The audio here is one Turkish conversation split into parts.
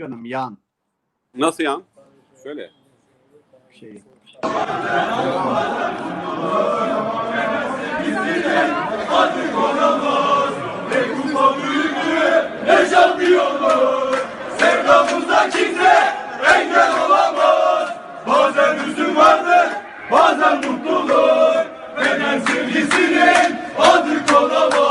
başkanım yan Nasıl yan? Şöyle. şey. Sevdamızda kimse engel olamaz. Bazen hüzün vardır, bazen mutluluk. Beden sevgisinin adı konamaz.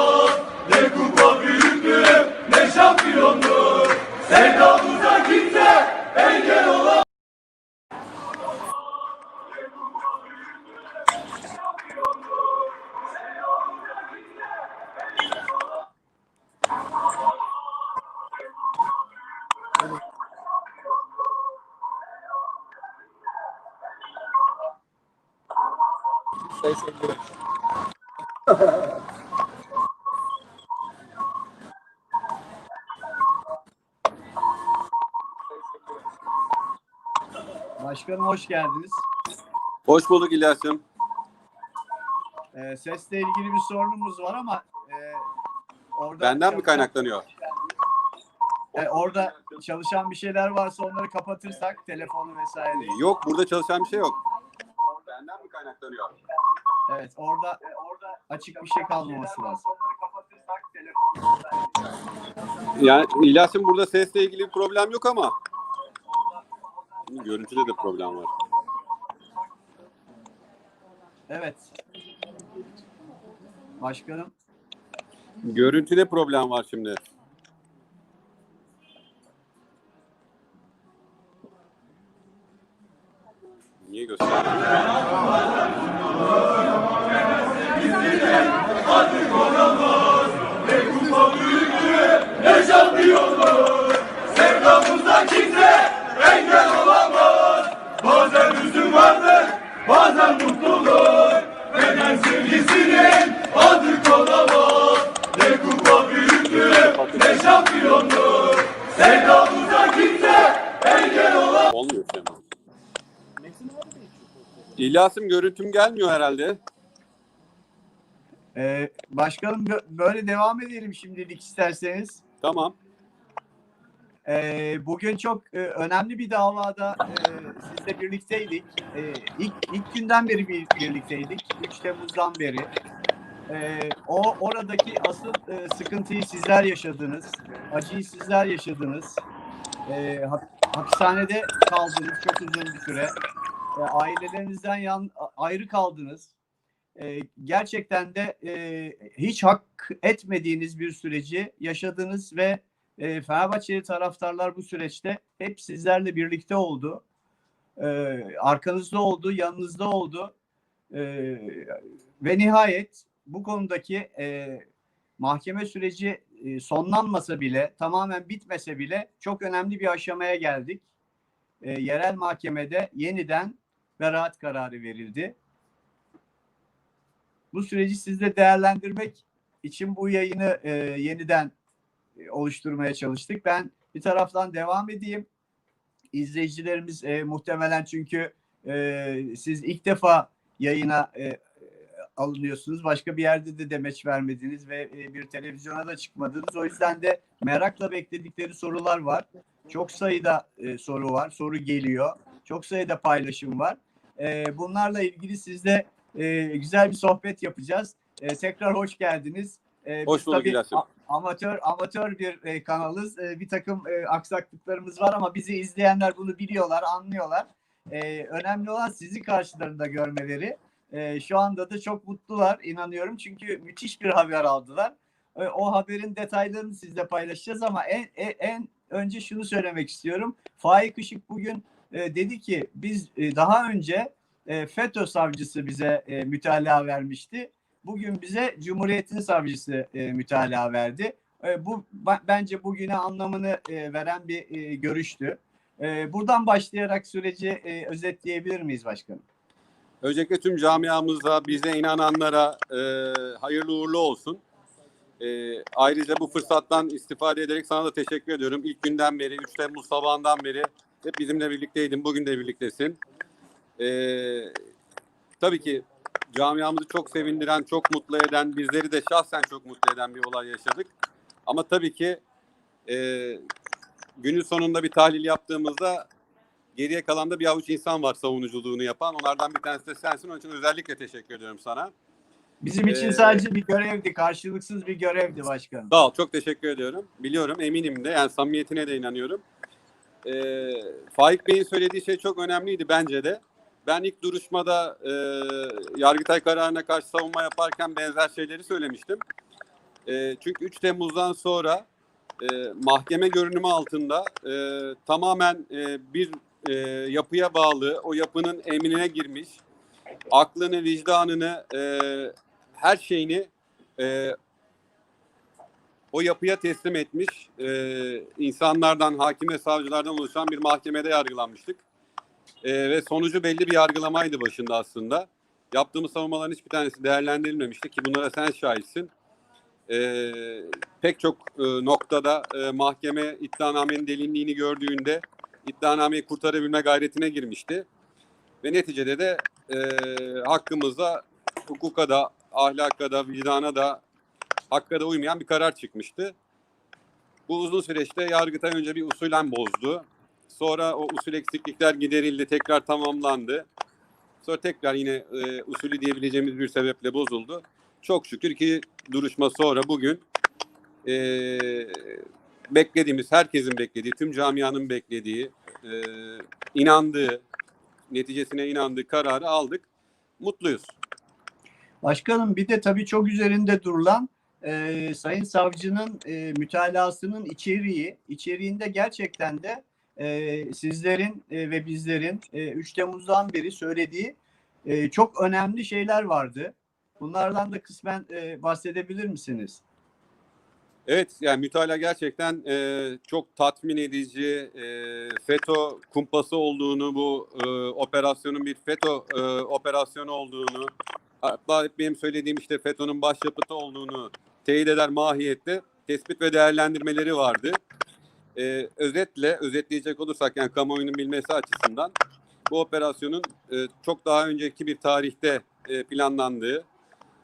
Başkanım hoş geldiniz. Hoş bulduk İlyas'cığım. Ee, sesle ilgili bir sorunumuz var ama e, orada Benden mi kaynaklanıyor? E, orada çalışan bir şeyler varsa onları kapatırsak telefonu vesaire. Yok burada çalışan bir şey yok. Benden mi kaynaklanıyor? Evet orada açık bir şey kalmaması lazım. Yani İlyas'cığım burada sesle ilgili bir problem yok ama görüntüde de problem var. Evet. Başkanım. Görüntüde problem var şimdi. Niye göstermiyor? Ne şampiyonluk. Sevdamızda kimse engel olamaz. Bazen hüzün vardır, bazen mutluluk. Beden sevgisinin adı konamaz. Ne kupa büyüklüğü, ne şampiyonluk. Sevdamızda kimse engel olamaz. Olmuyor Süleyman. İlyas'ım görüntüm gelmiyor herhalde. Ee, başkanım bö- böyle devam edelim şimdilik isterseniz. Tamam. Ee, bugün çok e, önemli bir davada e, sizle birlikteydik. E, ilk, ilk günden beri bir, birlikteydik. 3 Temmuz'dan beri. E, o oradaki asıl e, sıkıntıyı sizler yaşadınız. Acıyı sizler yaşadınız. E, hap- hapishanede kaldınız çok uzun bir süre. E, ailelerinizden yan, ayrı kaldınız. E, gerçekten de e, hiç hak etmediğiniz bir süreci yaşadınız ve e, Fenerbahçeli taraftarlar bu süreçte hep sizlerle birlikte oldu. E, arkanızda oldu, yanınızda oldu. E, ve nihayet bu konudaki e, mahkeme süreci e, sonlanmasa bile, tamamen bitmese bile çok önemli bir aşamaya geldik. E, yerel mahkemede yeniden beraat kararı verildi. Bu süreci sizle değerlendirmek için bu yayını e, yeniden e, oluşturmaya çalıştık. Ben bir taraftan devam edeyim. İzleyicilerimiz e, muhtemelen çünkü e, siz ilk defa yayına e, alınıyorsunuz. Başka bir yerde de demeç vermediniz ve e, bir televizyona da çıkmadınız. O yüzden de merakla bekledikleri sorular var. Çok sayıda e, soru var. Soru geliyor. Çok sayıda paylaşım var. E, bunlarla ilgili sizle e, güzel bir sohbet yapacağız. E, tekrar hoş geldiniz. E, Hoş bulduk İlyas'cığım. amatör amatör bir e, kanalız. E, bir takım e, aksaklıklarımız var ama bizi izleyenler bunu biliyorlar, anlıyorlar. E, önemli olan sizi karşılarında görmeleri. E, şu anda da çok mutlular inanıyorum çünkü müthiş bir haber aldılar. E, o haberin detaylarını sizle paylaşacağız ama en, en, en önce şunu söylemek istiyorum. Faik Işık bugün e, dedi ki biz e, daha önce e, FETÖ savcısı bize e, mütalaa vermişti. Bugün bize Cumhuriyet'in savcısı e, mütalaa verdi. E, bu bence bugüne anlamını e, veren bir e, görüştü. E, buradan başlayarak süreci e, özetleyebilir miyiz başkanım? Öncelikle tüm camiamıza, bize inananlara e, hayırlı uğurlu olsun. E, ayrıca bu fırsattan istifade ederek sana da teşekkür ediyorum. İlk günden beri, 3 Temmuz sabahından beri hep bizimle birlikteydin. Bugün de birliktesin. E, tabii ki camiamızı çok sevindiren, çok mutlu eden, bizleri de şahsen çok mutlu eden bir olay yaşadık. Ama tabii ki e, günün sonunda bir tahlil yaptığımızda geriye kalan da bir avuç insan var savunuculuğunu yapan. Onlardan bir tanesi de sensin. Onun için özellikle teşekkür ediyorum sana. Bizim için Ee, sadece bir görevdi, karşılıksız bir görevdi başkanım. Sağ ol. Çok teşekkür ediyorum. Biliyorum. Eminim de. Yani samimiyetine de inanıyorum. Ee, Faik Bey'in söylediği şey çok önemliydi bence de. Ben ilk duruşmada e, Yargıtay kararına karşı savunma yaparken benzer şeyleri söylemiştim. E, çünkü 3 Temmuz'dan sonra e, mahkeme görünümü altında e, tamamen e, bir e, yapıya bağlı, o yapının emrine girmiş, aklını, vicdanını, e, her şeyini e, o yapıya teslim etmiş e, insanlardan, hakim ve savcılardan oluşan bir mahkemede yargılanmıştık. E, ve sonucu belli bir yargılamaydı başında aslında. Yaptığımız savunmaların hiçbir tanesi değerlendirilmemişti ki bunlara sen şahitsin. E, pek çok e, noktada e, mahkeme iddianamenin delindiğini gördüğünde iddianameyi kurtarabilme gayretine girmişti. Ve neticede de e, hakkımızda hukuka da, ahlaka da, vicdana da, hakka da uymayan bir karar çıkmıştı. Bu uzun süreçte Yargıtay önce bir usulen bozdu. Sonra o usul eksiklikler giderildi, tekrar tamamlandı. Sonra tekrar yine e, usulü diyebileceğimiz bir sebeple bozuldu. Çok şükür ki duruşma sonra bugün e, beklediğimiz, herkesin beklediği, tüm camianın beklediği, e, inandığı, neticesine inandığı kararı aldık. Mutluyuz. Başkanım bir de tabii çok üzerinde durulan e, Sayın Savcı'nın e, mütalasının içeriği, içeriğinde gerçekten de e, sizlerin e, ve bizlerin e, 3 Temmuz'dan beri söylediği e, çok önemli şeyler vardı. Bunlardan da kısmen e, bahsedebilir misiniz? Evet yani mütalaa gerçekten e, çok tatmin edici. E, FETÖ kumpası olduğunu bu e, operasyonun bir FETÖ e, operasyonu olduğunu hatta benim söylediğim işte FETÖ'nün başyapıtı olduğunu teyit eder mahiyette tespit ve değerlendirmeleri vardı. E, özetle özetleyecek olursak yani kamuoyunun bilmesi açısından bu operasyonun e, çok daha önceki bir tarihte e, planlandığı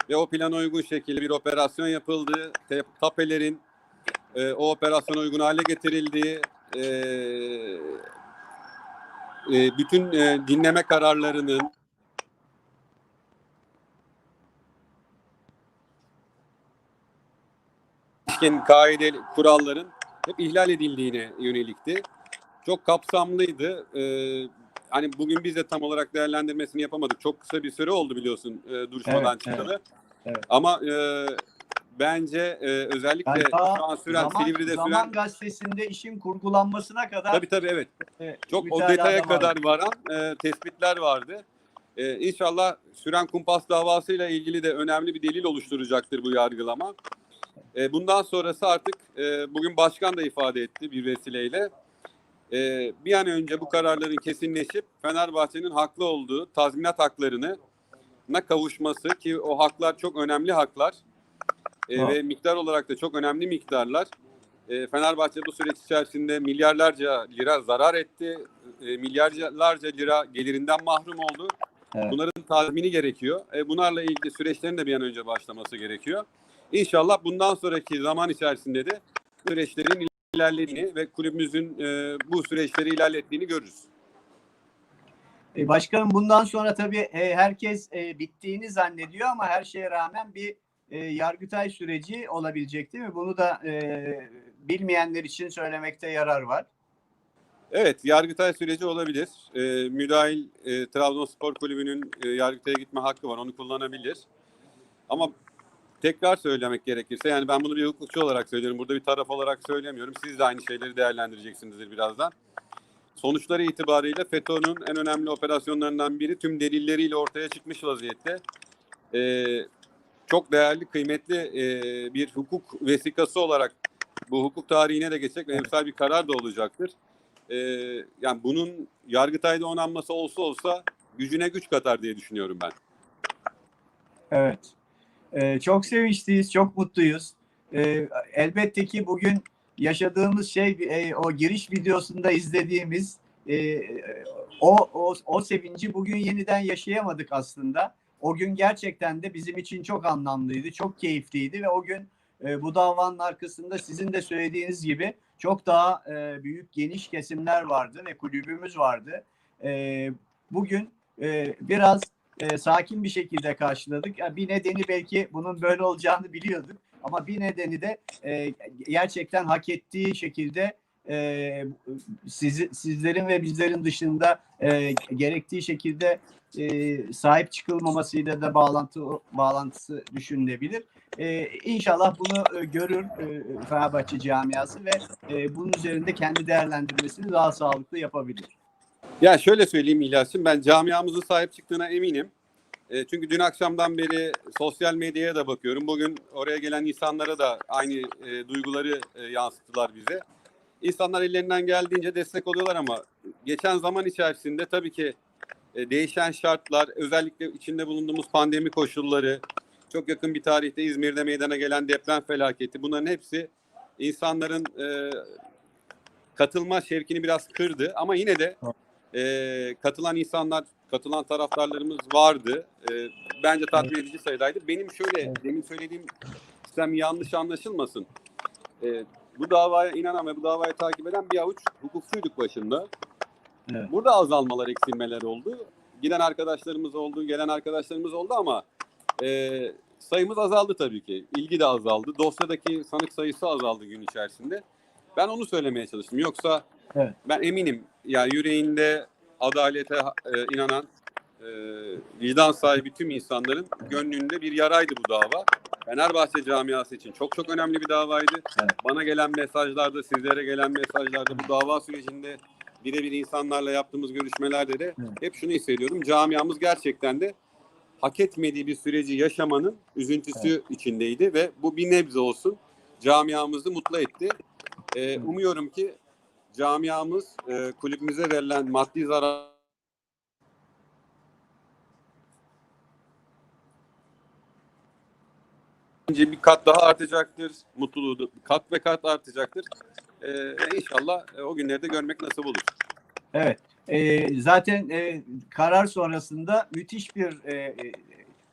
ve o plana uygun şekilde bir operasyon yapıldı. Te- Tapelerin e, o operasyona uygun hale getirildiği, e, e, bütün e, dinleme kararlarının ilişkin kaide kuralların hep ihlal edildiğine yönelikti. Çok kapsamlıydı. Ee, hani bugün biz de tam olarak değerlendirmesini yapamadık. Çok kısa bir süre oldu biliyorsun e, duruşmadan Evet, çıkalı. evet. Ama e, bence e, özellikle Yani şu an süren zaman, Silivri'de zaman süren gazetesinde işin kurgulanmasına kadar tabii tabii evet e, çok o detaya vardı. kadar varan e, tespitler vardı. E, inşallah süren kumpas davasıyla ilgili de önemli bir delil oluşturacaktır bu yargılama. E, bundan sonrası artık e, bugün başkan da ifade etti bir vesileyle. E, bir an önce bu kararların kesinleşip Fenerbahçe'nin haklı olduğu tazminat haklarını na kavuşması ki o haklar çok önemli haklar E, Ha. ve miktar olarak da çok önemli miktarlar. E, Fenerbahçe bu süreç içerisinde milyarlarca lira zarar etti. E, milyarlarca lira gelirinden mahrum oldu. Evet. Bunların tazmini gerekiyor. E, bunlarla ilgili süreçlerin de bir an önce başlaması gerekiyor. İnşallah bundan sonraki zaman içerisinde de süreçlerin ilerlediğini ve kulübümüzün e, bu süreçleri ilerlettiğini görürüz. E, Başkanım bundan sonra tabii e, herkes e, bittiğini zannediyor ama her şeye rağmen bir e, yargıtay süreci olabilecek değil mi? Bunu da e, bilmeyenler için söylemekte yarar var. Evet, Yargıtay süreci olabilir. E, müdahil e, Trabzonspor Kulübü'nün e, Yargıtay'a gitme hakkı var, onu kullanabilir. Ama tekrar söylemek gerekirse, yani ben bunu bir hukukçu olarak söylüyorum, burada bir taraf olarak söylemiyorum. Siz de aynı şeyleri değerlendireceksinizdir birazdan. Sonuçları itibariyle FETÖ'nün en önemli operasyonlarından biri tüm delilleriyle ortaya çıkmış vaziyette. E, çok değerli, kıymetli e, bir hukuk vesikası olarak bu hukuk tarihine de geçecek ve emsal bir karar da olacaktır. Ee, yani bunun Yargıtay'da onanması olsa olsa gücüne güç katar diye düşünüyorum ben. Evet. E, çok sevinçliyiz, çok mutluyuz. E, elbette ki bugün yaşadığımız şey e, o giriş videosunda izlediğimiz e, o, o o sevinci bugün yeniden yaşayamadık aslında. O gün gerçekten de bizim için çok anlamlıydı, çok keyifliydi ve o gün e, bu davanın arkasında sizin de söylediğiniz gibi çok daha e, büyük geniş kesimler vardı ve kulübümüz vardı. E, bugün e, biraz e, sakin bir şekilde karşıladık. Yani bir nedeni belki bunun böyle olacağını biliyorduk ama bir nedeni de e, gerçekten hak ettiği şekilde e, sizi, sizlerin ve bizlerin dışında e, gerektiği şekilde e, sahip çıkılmamasıyla da bağlantı bağlantısı düşünülebilir. E, inşallah bunu e, görür e, Fenerbahçe camiası ve e, bunun üzerinde kendi değerlendirmesini daha sağlıklı yapabilir. Ya şöyle söyleyeyim İlyas'cığım ben camiamızın sahip çıktığına eminim. E, çünkü dün akşamdan beri sosyal medyaya da bakıyorum. Bugün oraya gelen insanlara da aynı e, duyguları e, yansıttılar bize. İnsanlar ellerinden geldiğince destek oluyorlar ama geçen zaman içerisinde tabii ki e, değişen şartlar, özellikle içinde bulunduğumuz pandemi koşulları, çok yakın bir tarihte İzmir'de meydana gelen deprem felaketi bunların hepsi insanların e, katılma şevkini biraz kırdı ama yine de e, katılan insanlar, katılan taraftarlarımız vardı. E, bence tatmin edici sayıdaydı. Benim şöyle, demin söylediğim sistem yanlış anlaşılmasın. E, bu davaya inanan ve bu davayı takip eden bir avuç hukukçuyduk başında. Evet. Burada azalmalar, eksilmeler oldu. Giden arkadaşlarımız oldu, gelen arkadaşlarımız oldu ama e, sayımız azaldı tabii ki. İlgi de azaldı. Dosyadaki sanık sayısı azaldı gün içerisinde. Ben onu söylemeye çalıştım. Yoksa Evet. ben eminim ya yüreğinde adalete e, inanan e, vicdan sahibi tüm insanların gönlünde bir yaraydı bu dava. Fenerbahçe camiası için çok çok önemli bir davaydı. Evet. Bana gelen mesajlarda, sizlere gelen mesajlarda bu dava sürecinde birebir insanlarla yaptığımız görüşmelerde de Evet. hep şunu hissediyorum. Camiamız gerçekten de hak etmediği bir süreci yaşamanın üzüntüsü içindeydi ve bu bir nebze olsun camiamızı mutlu etti. Ee, umuyorum ki camiamız e, kulübümüze verilen maddi zarar Bence bir kat daha artacaktır. Mutluluğu da kat ve kat artacaktır. Ee, inşallah e, o günleri de görmek nasip olur. Evet. E, zaten e, karar sonrasında müthiş bir e, e,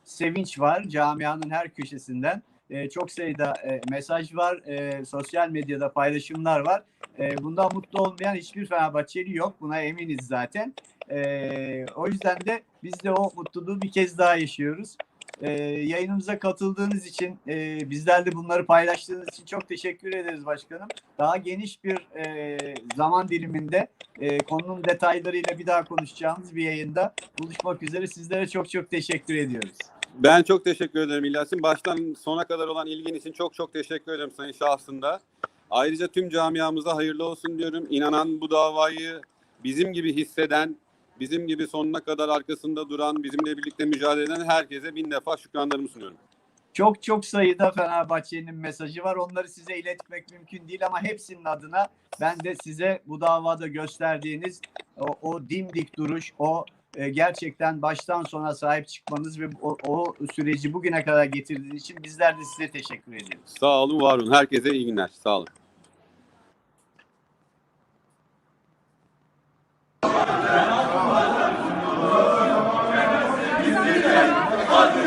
sevinç var camianın her köşesinden. E, çok sayıda e, mesaj var, e, sosyal medyada paylaşımlar var. E, bundan mutlu olmayan hiçbir Fenerbahçeli yok. Buna eminiz zaten. E, o yüzden de biz de o mutluluğu bir kez daha yaşıyoruz. E, yayınımıza katıldığınız için, e, bizlerle bunları paylaştığınız için çok teşekkür ederiz başkanım. Daha geniş bir e, zaman diliminde e, konunun detaylarıyla bir daha konuşacağımız bir yayında buluşmak üzere. Sizlere çok çok teşekkür ediyoruz. Ben çok teşekkür ederim İlyas'ın. Baştan sona kadar olan ilgin için çok çok teşekkür ederim senin şahsında. Ayrıca tüm camiamıza hayırlı olsun diyorum. İnanan bu davayı bizim gibi hisseden, bizim gibi sonuna kadar arkasında duran, bizimle birlikte mücadele eden herkese bin defa şükranlarımı sunuyorum. Çok çok sayıda Fenerbahçe'nin mesajı var. Onları size iletmek mümkün değil ama hepsinin adına ben de size bu davada gösterdiğiniz o, o dimdik duruş, o e, gerçekten baştan sona sahip çıkmanız ve o, o süreci bugüne kadar getirdiğiniz için bizler de size teşekkür ediyoruz. Sağ olun, var olun. Herkese iyi günler. Sağ olun. Hadi!